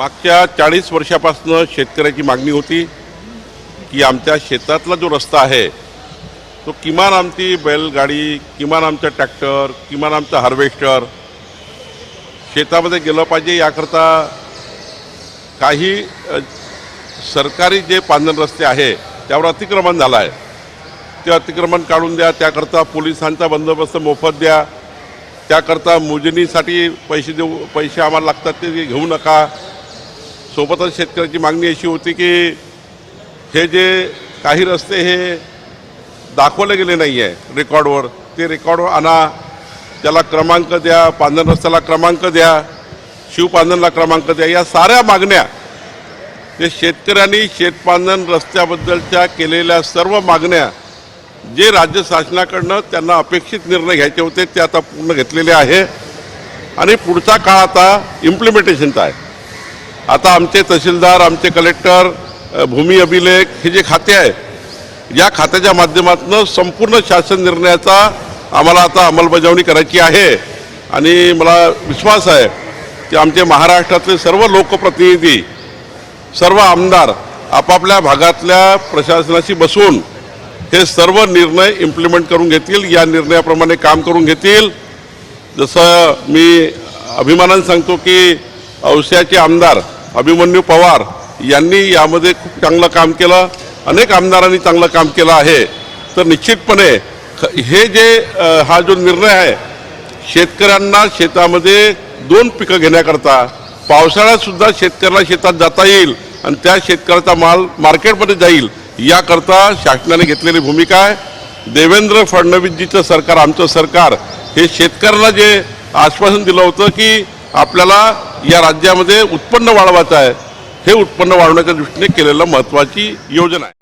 मागच्या चाळीस वर्षापासून शेतकऱ्याची मागणी होती की आमच्या शेतातला जो रस्ता आहे तो किमान आमची बैलगाडी किमान आमचा ट्रॅक्टर किमान आमचा हार्वेस्टर शेतामध्ये गेलं पाहिजे याकरता काही सरकारी जे पांधन रस्ते आहे त्यावर अतिक्रमण झालं आहे ते अतिक्रमण काढून द्या त्याकरता पोलिसांचा बंदोबस्त मोफत द्या त्याकरता मोजणीसाठी पैसे देऊ पैसे आम्हाला लागतात ते घेऊ नका. सोबतच शेतकऱ्याची मागणी अशी होती की हे जे काही रस्ते हे दाखवले गेले नाही आहे रेकॉर्डवर ते रेकॉर्डवर आणा. त्याला क्रमांक द्या पांधन रस्त्याला क्रमांक द्या शिवपांधनला क्रमांक द्या. या साऱ्या मागण्या ते शेतकऱ्यांनी शेतपांधन रस्त्याबद्दलच्या केलेल्या सर्व मागण्या जे राज्य शासनाकडनं त्यांना अपेक्षित निर्णय घ्यायचे होते ते आता पूर्ण घेतलेले आहे. आणि पुढचा काळ आता इम्प्लिमेंटेशनचा आहे आता आमचे तहसीलदार आमचे कलेक्टर भूमी अभिलेख हे जे खाते आहे या खात्याच्या माध्यमातून संपूर्ण शासन निर्णयाचा आम्हाला आता अंमलबजावणी करायची आहे. आणि मला विश्वास आहे की आमचे महाराष्ट्रातले सर्व लोकप्रतिनिधी सर्व आमदार आपापल्या भागातल्या प्रशासनाशी बसून हे सर्व निर्णय इम्प्लिमेंट करून घेतील या निर्णयाप्रमाणे काम करून घेतील. जसं मी अभिमानानं सांगतो की औस्याचे आमदार अभिमन्यू पवार यांनी यामध्ये खूप चांगलं काम केलं. अनेक आमदारांनी चांगलं काम केलं आहे. तर निश्चितपणे हे जे हा जो निर्णय आहे शेतकऱ्यांना शेतामध्ये दोन पिकं घेण्याकरता पावसाळ्यातसुद्धा शेतकऱ्याला शेतात जाता येईल आणि त्या शेतकऱ्याचा माल मार्केटमध्ये जाईल याकरता शासनाने घेतलेली भूमिका आहे. देवेंद्र फडणवीसजीचं सरकार आमचं सरकार हे शेतकऱ्यांना जे आश्वासन दिलं होतं की आपल्याला या राज्यामध्ये उत्पन्न वाढवायचं आहे हे उत्पन्न वाढवण्याच्या दृष्टीने केलेलं महत्त्वाची योजना आहे.